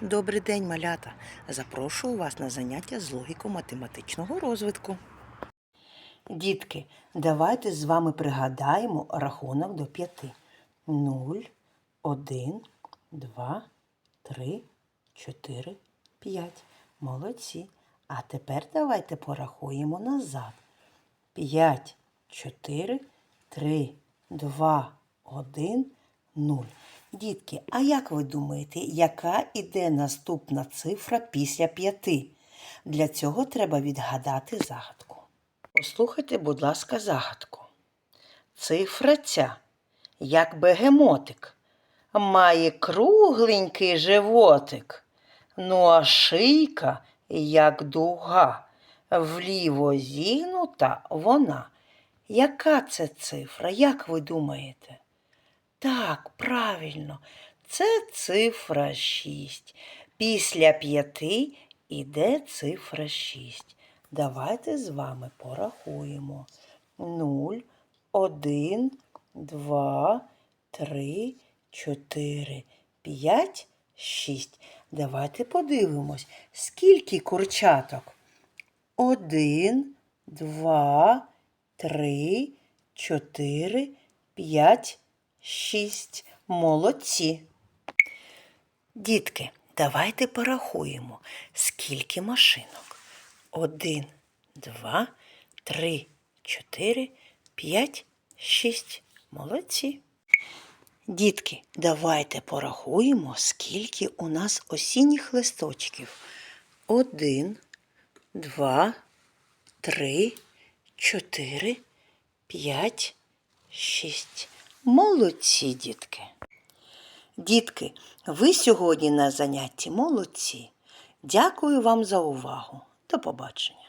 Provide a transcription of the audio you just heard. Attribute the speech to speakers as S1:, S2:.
S1: Добрий день, малята! Запрошую вас на заняття з логіко-математичного розвитку. Дітки, давайте з вами пригадаємо рахунок до п'яти. Нуль, один, два, три, чотири, п'ять. Молодці. А тепер давайте порахуємо назад. П'ять, чотири, три, два, один, нуль. Дітки, а як ви думаєте, яка іде наступна цифра після п'яти? Для цього треба відгадати загадку. Послухайте, будь ласка, загадку. Цифра ця, як бегемотик, має кругленький животик, ну а шийка, як дуга, вліво зігнута вона. Яка це цифра, як ви думаєте? Так, правильно, це цифра 6. Після п'яти іде цифра 6. Давайте з вами порахуємо. 0, 1, 2, 3, 4, 5, 6. Давайте подивимось, скільки курчаток. 1, 2, 3, 4, 5, 6. Молодці. Дітки, давайте порахуємо, скільки машинок. Один, два, три, чотири, п'ять, шість. Молодці. Дітки, давайте порахуємо, скільки у нас осінніх листочків. Один, два, три, чотири, п'ять, шість. Молодці, дітки. Дітки, ви сьогодні на занятті молодці. Дякую вам за увагу. До побачення.